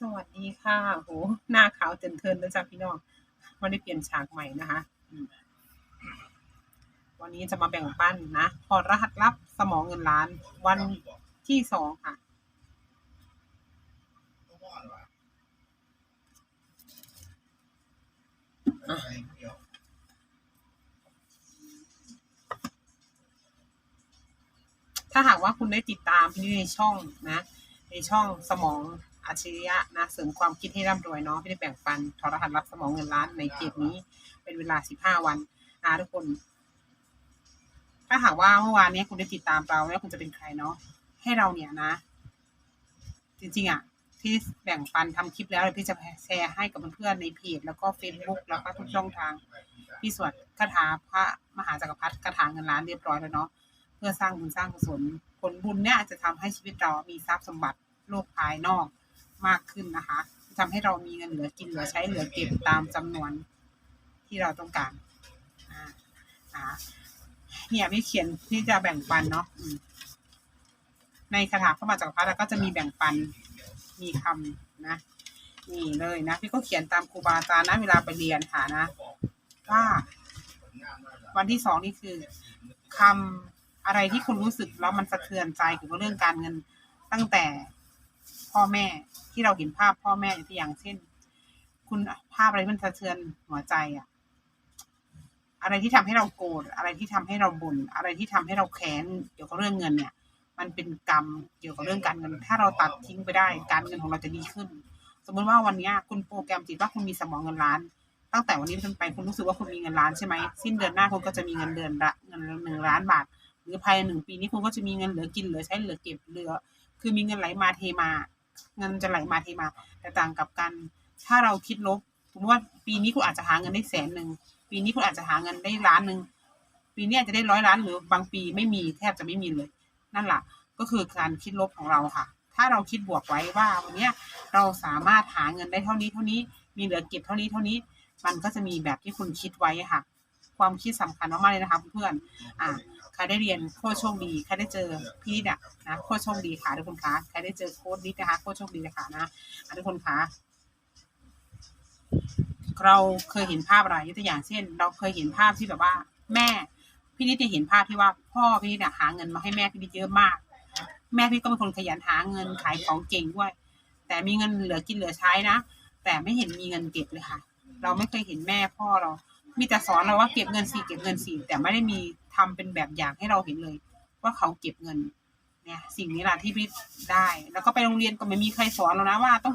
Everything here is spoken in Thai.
สวัสดีค่ะโหหน้าขาวเจนเทินแล้วจ้ะพี่น้องวันนี้เปลี่ยนฉากใหม่นะคะ วันนี้จะมาแบ่งปันนะพอรหัสลับสมองเงินล้าน วันที่สองค่ะ ถ้าหากว่าคุณได้ติดตามพี่ในช่องนะ ในช่องสมอง อัจฉริยะนะเสริมความคิดให้ร่ำรวยเนาะพี่ได้แบ่งปันทรหัสรับสมองเงินล้านในเกมนี้เป็นเวลา15วันนะทุกคน ถ้าหากว่าเมื่อวานนี้คุณได้ติดตามเราแล้วคุณจะเป็นใครเนาะให้เราเนี่ยนะ จริงๆอะที่แบ่งปันทำคลิปแล้วพี่จะแชร์ให้กับเพื่อนๆในเพจแล้วก็เฟซบุ๊กแล้วก็ทุกช่องทาง พี่สวดคาถาพระมหาจักรพรรดิคาถาเงินล้านเรียบร้อยแล้วเนาะเพื่อสร้างบุญสร้างกุศลผลบุญเนี่ยจะทำให้ชีวิตเรามีทรัพย์สมบัติโลกภายนอก มากขึ้นนะคะทำให้เรามีเงินเหลือกินเหลือใช้เหลือเก็บตามจำนวนที่เราต้องการเนี่ยพี่เขียนที่จะแบ่งปันเนาะในคาถาพระมาจักรพรรดิก็จะมีแบ่งปันมีคำนะนี่เลยนะพี่ก็เขียนตามครูบาอาจารย์นะเวลาไปเรียนค่ะนะว่าวันที่สองนี่คือคำอะไรที่คุณรู้สึกแล้วมันสะเทือนใจเกี่ยวกับเรื่องการเงินตั้งแต่ พ่อแม่ที่เราเห็นภาพพ่อแม่ตัวอย่างเช่น คุณภาพอะไรที่มันสะเทือนหัวใจอะอะไรที่ทำให้เราโกรธอะไรที่ทำให้เราบ่นอะไรที่ทำให้เราแค้นเกี่ยวกับเรื่องเงินเนี่ย มันเป็นกรรมเกี่ยวกับเรื่องการเงิน ถ้าเราตัดทิ้งไปได้ การเงินของเราจะดีขึ้น สมมติว่าวันนี้คุณโปรแกรมจิตว่าคุณมีสมองเงินล้าน ตั้งแต่วันนี้เป็นต้นไปคุณรู้สึกว่าคุณมีเงินล้านใช่ไหมสิ้นเดือนหน้าคุณก็จะมีเงินเดือนละเงินหนึ่งล้านบาท หรือภายในหนึ่งปีนี้คุณก็จะมีเงินเหลือกินเหลือใช้เหลือเก็บเหลือ คือมีเงินไหลมาเทมา เงินจะไหลมาเทมา แต่ต่างกับกัน ถ้าเราคิดลบสมมติว่าปีนี้คุณอาจจะหาเงินได้แสนหนึ่งปีนี้คุณอาจจะหาเงินได้ล้านหนึ่งปีนี้อาจจะได้ร้อยล้านหรือบางปีไม่มีแทบจะไม่มีเลย นั่นแหละก็คือการคิดลบของเราค่ะ ถ้าเราคิดบวกไว้ว่าวันเนี้ยเราสามารถหาเงินได้เท่านี้เท่านี้มีเหลือเก็บเท่านี้เท่านี้ มันก็จะมีแบบที่คุณคิดไว้ค่ะ ความคิดสำคัญมากๆเลยนะคะเพื่อนๆอ่าใครได้เรียนโคตรโชคดีใครได้เจอพี่เนี่ยนะโคตรโชคดีค่ะทุกคนคะใครได้เจอโค้ดนิดนะคะโคตรโชคดีเลยค่ะนะอะทุกคนคะเราเคยเห็นภาพอะไรยกตัวอย่างเช่น เราเคยเห็นภาพที่แบบว่า แม่พี่นิดจะเห็นภาพที่ว่าพ่อพี่นิดเนี่ยหาเงินมาให้แม่พี่นิดเยอะมาก แม่พี่ก็เป็นคนขยันหาเงินขายของเก่งด้วย แต่มีเงินเหลือกินเหลือใช้นะแต่ไม่เห็นมีเงินเก็บเลยค่ะ เราไม่เคยเห็นแม่พ่อเรา มีแต่สอนเราว่าเก็บเงินสี่เก็บเงินสี่แต่ไม่ได้มีทำเป็นแบบอย่างให้เราเห็นเลย ว่าเขาเก็บเงินเนี่ยสิ่งนี้แหละที่พี่ได้ แล้วก็ไปโรงเรียนก็ไม่มีใครสอนเรานะว่าต้อง